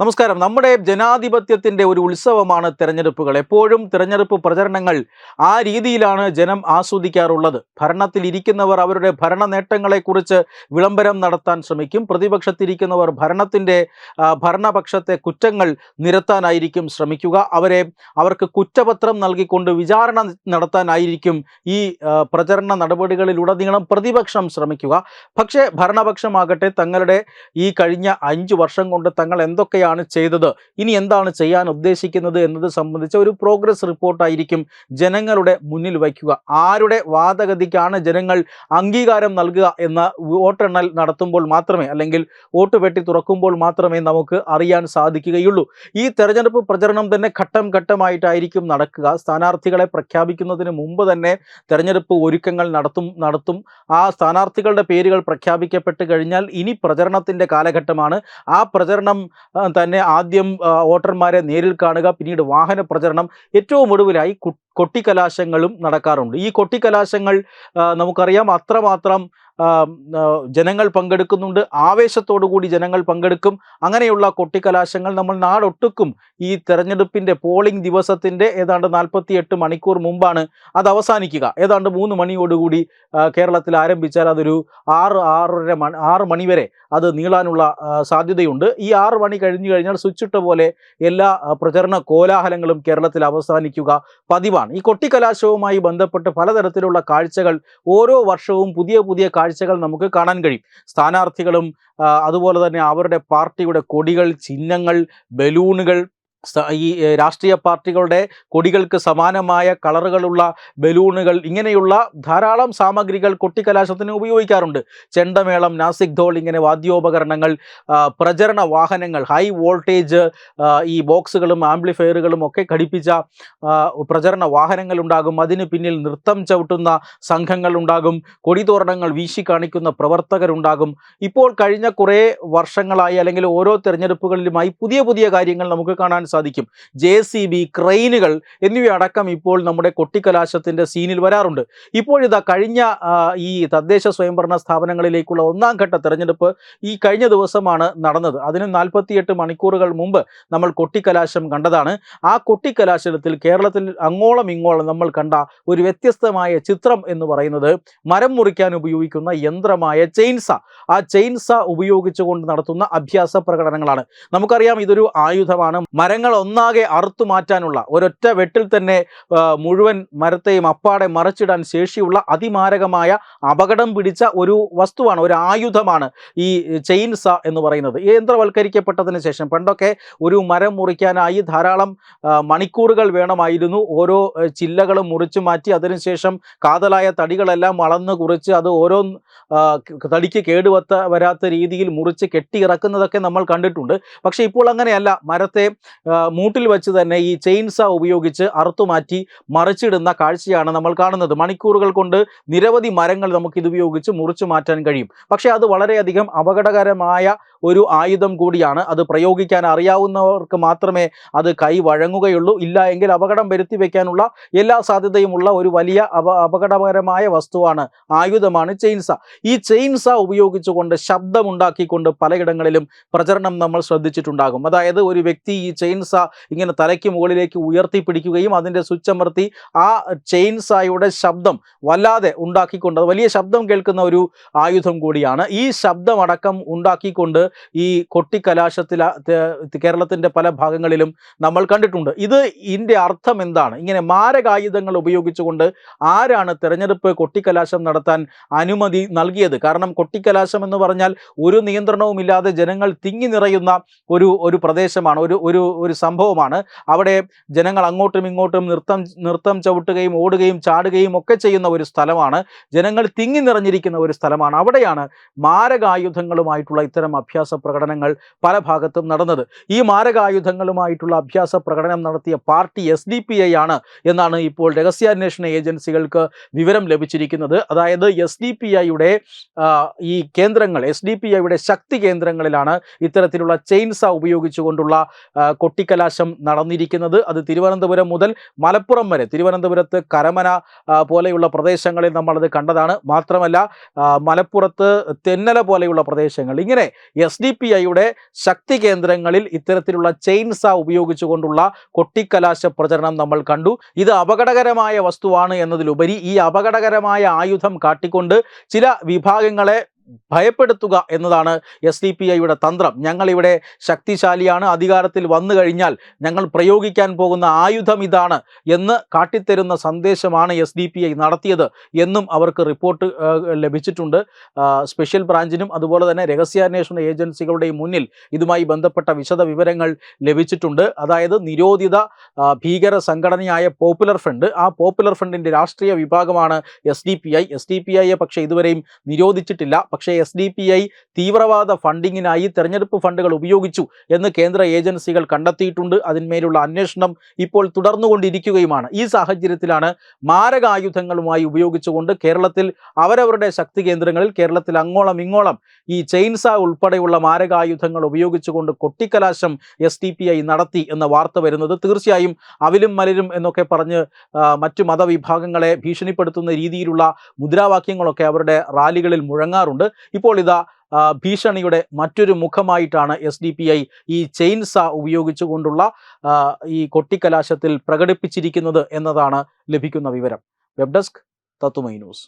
നമസ്കാരം. നമ്മുടെ ജനാധിപത്യത്തിന്റെ ഒരു ഉത്സവമാണ് തിരഞ്ഞെടുപ്പുകൾ. എപ്പോഴും തിരഞ്ഞെടുപ്പ് പ്രചരണങ്ങൾ ആ രീതിയിലാണ് ജനം ആസ്വദിക്കാറുള്ളത്. ഭരണത്തിൽ ഇരിക്കുന്നവർ അവരുടെ ഭരണ നേട്ടങ്ങളെക്കുറിച്ച് വിളംബരം നടത്താൻ ശ്രമിക്കും. പ്രതിപക്ഷത്തിരിക്കുന്നവർ ഭരണത്തിന്റെ ഭരണപക്ഷത്തെ കുറ്റങ്ങൾ നിരത്താനായിരിക്കും ശ്രമിക്കുക. അവരെ അവർക്ക് കുറ്റപത്രം നൽകിക്കൊണ്ട് വിചാരണ നടത്താനായിരിക്കും ഈ പ്രചരണ നടപടികളിലുടനീളം പ്രതിപക്ഷം ശ്രമിക്കുക. പക്ഷേ ഭരണപക്ഷമാകട്ടെ തങ്ങളുടെ ഈ കഴിഞ്ഞ അഞ്ച് വർഷം കൊണ്ട് തങ്ങൾ എന്തൊക്കെയാണ് ചെയ്തത്. ഇനി എന്താണ് ചെയ്യാൻ ഉദ്ദേശിക്കുന്നത് എന്നത് സംബന്ധിച്ച ഒരു പ്രോഗ്രസ് റിപ്പോർട്ടായിരിക്കും ജനങ്ങളുടെ മുന്നിൽ വയ്ക്കുക. ആരുടെ വാദഗതിക്കാണ് ജനങ്ങൾ അംഗീകാരം നൽകുക എന്ന വോട്ടെണ്ണൽ നടത്തുമ്പോൾ മാത്രമേ അല്ലെങ്കിൽ വോട്ട് പെട്ടി തുറക്കുമ്പോൾ മാത്രമേ നമുക്ക് അറിയാൻ സാധിക്കുകയുള്ളൂ. ഈ തെരഞ്ഞെടുപ്പ് പ്രചരണം തന്നെ ഘട്ടം ഘട്ടമായിട്ടായിരിക്കും നടക്കുക. സ്ഥാനാർത്ഥികളെ പ്രഖ്യാപിക്കുന്നതിന് മുമ്പ് തന്നെ തെരഞ്ഞെടുപ്പ് ഒരുക്കങ്ങൾ നടത്തും നടത്തും. ആ സ്ഥാനാർത്ഥികളുടെ പേരുകൾ പ്രഖ്യാപിക്കപ്പെട്ട് കഴിഞ്ഞാൽ ഇനി പ്രചരണത്തിന്റെ കാലഘട്ടമാണ്. ആ പ്രചരണം തന്നെ ആദ്യം വോട്ടർമാരെ നേരിൽ കാണുക പിന്നീട് വാഹന പ്രചരണം ഏറ്റവും ഒടുവിലായി കൊട്ടിക്കലാശങ്ങളും നടക്കാറുണ്ട്. ഈ കൊട്ടിക്കലാശങ്ങൾ നമുക്കറിയാം അത്രമാത്രം ജനങ്ങൾ പങ്കെടുക്കുന്നുണ്ട്. ആവേശത്തോടു കൂടി ജനങ്ങൾ പങ്കെടുക്കും. അങ്ങനെയുള്ള കൊട്ടിക്കലാശങ്ങൾ നമ്മൾ നാടൊട്ടുക്കും. ഈ തെരഞ്ഞെടുപ്പിന്റെ പോളിംഗ് ദിവസത്തിന്റെ ഏതാണ്ട് നാൽപ്പത്തി എട്ട് മണിക്കൂർ മുമ്പാണ് അത് അവസാനിക്കുക. ഏതാണ്ട് മൂന്ന് മണിയോടുകൂടി കേരളത്തിൽ ആരംഭിച്ചാൽ അതൊരു ആറ് ആറര മണി ആറ് മണിവരെ അത് നീളാനുള്ള സാധ്യതയുണ്ട്. ഈ ആറ് മണി കഴിഞ്ഞു കഴിഞ്ഞാൽ സ്വിച്ചിട്ട പോലെ എല്ലാ പ്രചരണ കോലാഹലങ്ങളും കേരളത്തിൽ അവസാനിക്കുക പതിവാണ്. ഈ കൊട്ടിക്കലാശവുമായി ബന്ധപ്പെട്ട് പലതരത്തിലുള്ള കാഴ്ചകൾ ഓരോ വർഷവും പുതിയ പുതിയ കാഴ്ചകൾ നമുക്ക് കാണാൻ കഴിയും. സ്ഥാനാർത്ഥികളും അതുപോലെ തന്നെ അവരുടെ പാർട്ടിയുടെ കൊടികൾ ചിഹ്നങ്ങൾ ബലൂണുകൾ ഈ രാഷ്ട്രീയ പാർട്ടികളുടെ കൊടികൾക്ക് സമാനമായ കളറുകളുള്ള ബലൂണുകൾ ഇങ്ങനെയുള്ള ധാരാളം സാമഗ്രികൾ കൊട്ടിക്കലാശത്തിന് ഉപയോഗിക്കാറുണ്ട്. ചെണ്ടമേളം നാസിക് ധോൾ ഇങ്ങനെ വാദ്യോപകരണങ്ങൾ പ്രചരണ വാഹനങ്ങൾ ഹൈ വോൾട്ടേജ് ഈ ബോക്സുകളും ആംപ്ലിഫയറുകളും ഒക്കെ ഘടിപ്പിച്ച പ്രചരണ വാഹനങ്ങൾ ഉണ്ടാകും. അതിന് പിന്നിൽ നൃത്തം ചവിട്ടുന്ന സംഘങ്ങൾ ഉണ്ടാകും. കൊടിതോരണങ്ങൾ വീശി കാണിക്കുന്ന പ്രവർത്തകരുണ്ടാകും ഇപ്പോൾ കഴിഞ്ഞ കുറേ വർഷങ്ങളായി അല്ലെങ്കിൽ ഓരോ തെരഞ്ഞെടുപ്പുകളിലുമായി പുതിയ പുതിയ കാര്യങ്ങൾ നമുക്ക് കാണാൻ സാധിക്കും. ജെ സി ബി ക്രെയിനുകൾ എന്നിവയടക്കം ഇപ്പോൾ നമ്മുടെ കൊട്ടിക്കലാശത്തിന്റെ സീനിൽ വരാറുണ്ട്. ഇപ്പോഴിതാ കഴിഞ്ഞ ഈ തദ്ദേശ സ്വയംഭരണ സ്ഥാപനങ്ങളിലേക്കുള്ള ഒന്നാം ഘട്ട തെരഞ്ഞെടുപ്പ് ഈ കഴിഞ്ഞ ദിവസമാണ് നടന്നത്. അതിന് നാൽപ്പത്തിയെട്ട് മണിക്കൂറുകൾ മുമ്പ് നമ്മൾ കൊട്ടിക്കലാശം കണ്ടതാണ്. ആ കൊട്ടിക്കലാശത്തിൽ കേരളത്തിൽ അങ്ങോളം ഇങ്ങോളം നമ്മൾ കണ്ട ഒരു വ്യത്യസ്തമായ ചിത്രം എന്ന് പറയുന്നത് മരം മുറിക്കാൻ ഉപയോഗിക്കുന്ന യന്ത്രമായ ചെയിൻസ. ആ ചെയിൻസ ഉപയോഗിച്ചുകൊണ്ട് നടത്തുന്ന അഭ്യാസ പ്രകടനങ്ങളാണ്. നമുക്കറിയാം ഇതൊരു ആയുധമാണ്. മരങ്ങൾ ഒന്നാകെ അറുത്തു മാറ്റാനുള്ള ഒരൊറ്റ വെട്ടിൽ തന്നെ മുഴുവൻ മരത്തെയും അപ്പാടെ മറച്ചിടാൻ ശേഷിയുള്ള അതിമാരകമായ അപകടം പിടിച്ച ഒരു വസ്തുവാണ് ഒരു ആയുധമാണ് ഈ ചെയിൻസ എന്ന് പറയുന്നത്. യന്ത്രവൽക്കരിക്കപ്പെട്ടതിന് ശേഷം പണ്ടൊക്കെ ഒരു മരം മുറിക്കാനായി ധാരാളം മണിക്കൂറുകൾ വേണമായിരുന്നു. ഓരോ ചില്ലകളും മുറിച്ചു മാറ്റി അതിനുശേഷം കാതലായ തടികളെല്ലാം വളർന്ന് കുറിച്ച് അത് ഓരോ തടിക്ക് കേടുവത്ത വരാത്ത രീതിയിൽ മുറിച്ച് കെട്ടിയിറക്കുന്നതൊക്കെ നമ്മൾ കണ്ടിട്ടുണ്ട്. പക്ഷേ ഇപ്പോൾ അങ്ങനെയല്ല. മരത്തെ മൂട്ടിൽ വെച്ച് തന്നെ ഈ ചെയിൻസ ഉപയോഗിച്ച് അറുത്തുമാറ്റി മറിച്ചിടുന്ന കാഴ്ചയാണ് നമ്മൾ കാണുന്നത്. മണിക്കൂറുകൾ കൊണ്ട് നിരവധി മരങ്ങൾ നമുക്ക് ഇത് ഉപയോഗിച്ച് മുറിച്ചു മാറ്റാൻ കഴിയും. പക്ഷേ അത് വളരെയധികം അപകടകരമായ ഒരു ആയുധം കൂടിയാണ്. അത് പ്രയോഗിക്കാൻ അറിയാവുന്നവർക്ക് മാത്രമേ അത് കൈ വഴങ്ങുകയുള്ളൂ. ഇല്ല എങ്കിൽ അപകടം വരുത്തി വയ്ക്കാനുള്ള എല്ലാ സാധ്യതയുമുള്ള ഒരു വലിയ അപ അപകടകരമായ വസ്തുവാണ് ആയുധമാണ് ചെയിൻസ. ഈ ചെയിൻസ ഉപയോഗിച്ചുകൊണ്ട് ശബ്ദമുണ്ടാക്കിക്കൊണ്ട് പലയിടങ്ങളിലും പ്രചരണം നമ്മൾ ശ്രദ്ധിച്ചിട്ടുണ്ടാകും. അതായത് ഒരു വ്യക്തി ഈ ചെയിൻസ ഇങ്ങനെ തലയ്ക്ക് മുകളിലേക്ക് ഉയർത്തിപ്പിടിക്കുകയും അതിന്റെ സ്വിച്ച് അമർത്തി ആ ചെയിൻസായുടെ ശബ്ദം വല്ലാതെ ഉണ്ടാക്കിക്കൊണ്ട് വലിയ ശബ്ദം കേൾക്കുന്ന ഒരു ആയുധം കൂടിയാണ്. ഈ ശബ്ദമടക്കം ഉണ്ടാക്കിക്കൊണ്ട് ഈ കൊട്ടിക്കലാശത്തിൽ കേരളത്തിന്റെ പല ഭാഗങ്ങളിലും നമ്മൾ കണ്ടിട്ടുണ്ട്. ഇത് ഇതിന്റെ അർത്ഥം എന്താണ്? ഇങ്ങനെ മാരകായുധങ്ങൾ ഉപയോഗിച്ചുകൊണ്ട് ആരാണ് തെരഞ്ഞെടുപ്പ് കൊട്ടിക്കലാശം നടത്താൻ അനുമതി നൽകിയത്? കാരണം കൊട്ടിക്കലാശം എന്ന് പറഞ്ഞാൽ ഒരു നിയന്ത്രണവുമില്ലാതെ ജനങ്ങൾ തിങ്ങി നിറയുന്ന ഒരു ഒരു പ്രദേശമാണ് ഒരു ഒരു ഒരു സംഭവമാണ്. അവിടെ ജനങ്ങൾ അങ്ങോട്ടും ഇങ്ങോട്ടും നൃത്തം നൃത്തം ചവിട്ടുകയും ഓടുകയും ചാടുകയും ഒക്കെ ചെയ്യുന്ന ഒരു സ്ഥലമാണ്. ജനങ്ങൾ തിങ്ങി നിറഞ്ഞിരിക്കുന്ന ഒരു സ്ഥലമാണ്. അവിടെയാണ് മാരകായുധങ്ങളുമായിട്ടുള്ള ഇത്തരം അഭ്യാസ പ്രകടനങ്ങൾ പല ഭാഗത്തും നടന്നത്. ഈ മാരകായുധങ്ങളുമായിട്ടുള്ള അഭ്യാസ പ്രകടനം നടത്തിയ party S D P I ആണ് എന്നാണ് ഇപ്പോൾ രഹസ്യാന്വേഷണ ഏജൻസികൾക്ക് വിവരം ലഭിച്ചിരിക്കുന്നത്. അതായത് എസ് ഡി പി ഐയുടെ ഈ കേന്ദ്രങ്ങൾ എസ് ഡി പി ഐയുടെ ശക്തി കേന്ദ്രങ്ങളിലാണ് ഇത്തരത്തിലുള്ള ചെയിൻസ ഉപയോഗിച്ചുകൊണ്ടുള്ള കൊട്ടിക്കലാശം നടന്നിരിക്കുന്നത്. അത് തിരുവനന്തപുരം മുതൽ മലപ്പുറം വരെ തിരുവനന്തപുരത്ത് കരമന പോലെയുള്ള പ്രദേശങ്ങളിൽ നമ്മളത് കണ്ടതാണ്. മാത്രമല്ല മലപ്പുറത്ത് തെന്നല പോലെയുള്ള പ്രദേശങ്ങൾ. ഇങ്ങനെ എസ് ഡി പി ഐയുടെ ശക്തി കേന്ദ്രങ്ങളിൽ ഇത്തരത്തിലുള്ള ചെയിൻസ ഉപയോഗിച്ചുകൊണ്ടുള്ള കൊട്ടിക്കലാശ പ്രചരണം നമ്മൾ കണ്ടു. ഇത് അപകടകരമായ വസ്തുവാണ് എന്നതിലുപരി ഈ അപകടകരമായ ആയുധം കാട്ടിക്കൊണ്ട് ചില വിഭാഗങ്ങളെ ഭയപ്പെടുത്തുക എന്നതാണ് എസ് ഡി പി ഐയുടെ തന്ത്രം. ഞങ്ങളിവിടെ ശക്തിശാലിയാണ്. അധികാരത്തിൽ വന്നു കഴിഞ്ഞാൽ ഞങ്ങൾ പ്രയോഗിക്കാൻ പോകുന്ന ആയുധം ഇതാണ് എന്ന് കാട്ടിത്തരുന്ന സന്ദേശമാണ് എസ് ഡി പി ഐ നടത്തിയത് എന്നും അവർക്ക് റിപ്പോർട്ട് ലഭിച്ചിട്ടുണ്ട്. സ്പെഷ്യൽ ബ്രാഞ്ചിനും അതുപോലെ തന്നെ രഹസ്യാന്വേഷണ ഏജൻസികളുടെയും മുന്നിൽ ഇതുമായി ബന്ധപ്പെട്ട വിശദ വിവരങ്ങൾ ലഭിച്ചിട്ടുണ്ട്. അതായത് നിരോധിത ഭീകര സംഘടനയായ പോപ്പുലർ ഫ്രണ്ട് ആ പോപ്പുലർ ഫ്രണ്ടിന്റെ രാഷ്ട്രീയ വിഭാഗമാണ് S D P I S D P ഐയെ പക്ഷേ ഇതുവരെയും നിരോധിച്ചിട്ടില്ല. പക്ഷേ എസ് തീവ്രവാദ ഫണ്ടിങ്ങിനായി തെരഞ്ഞെടുപ്പ് ഫണ്ടുകൾ ഉപയോഗിച്ചു എന്ന് കേന്ദ്ര ഏജൻസികൾ കണ്ടെത്തിയിട്ടുണ്ട്. അതിന്മേലുള്ള അന്വേഷണം ഇപ്പോൾ തുടർന്നുകൊണ്ടിരിക്കുകയുമാണ്. ഈ സാഹചര്യത്തിലാണ് മാരകായുധങ്ങളുമായി ഉപയോഗിച്ചുകൊണ്ട് കേരളത്തിൽ അവരവരുടെ ശക്തി കേന്ദ്രങ്ങളിൽ കേരളത്തിൽ അങ്ങോളം ഇങ്ങോളം ഈ ചെയിൻസ ഉൾപ്പെടെയുള്ള മാരകായുധങ്ങൾ ഉപയോഗിച്ചുകൊണ്ട് കൊട്ടിക്കലാശം എസ് നടത്തി എന്ന വാർത്ത വരുന്നത് തീർച്ചയായും അവിലും മലരും എന്നൊക്കെ പറഞ്ഞ് മറ്റു മതവിഭാഗങ്ങളെ ഭീഷണിപ്പെടുത്തുന്ന രീതിയിലുള്ള മുദ്രാവാക്യങ്ങളൊക്കെ അവരുടെ റാലികളിൽ മുഴങ്ങാറുണ്ട്. ഇപ്പോൾ ഇതാ ഭീഷണിയുടെ മറ്റൊരു മുഖമായിട്ടാണ് എസ് ഡി പി ഐ ഈ ചെയിൻസ ഉപയോഗിച്ചുകൊണ്ടുള്ള ഈ കൊട്ടിക്കലാശത്തിൽ പ്രകടിപ്പിച്ചിരിക്കുന്നത് എന്നതാണ് ലഭിക്കുന്ന വിവരം. വെബ് ഡെസ്ക് തത്തുമൈ ന്യൂസ്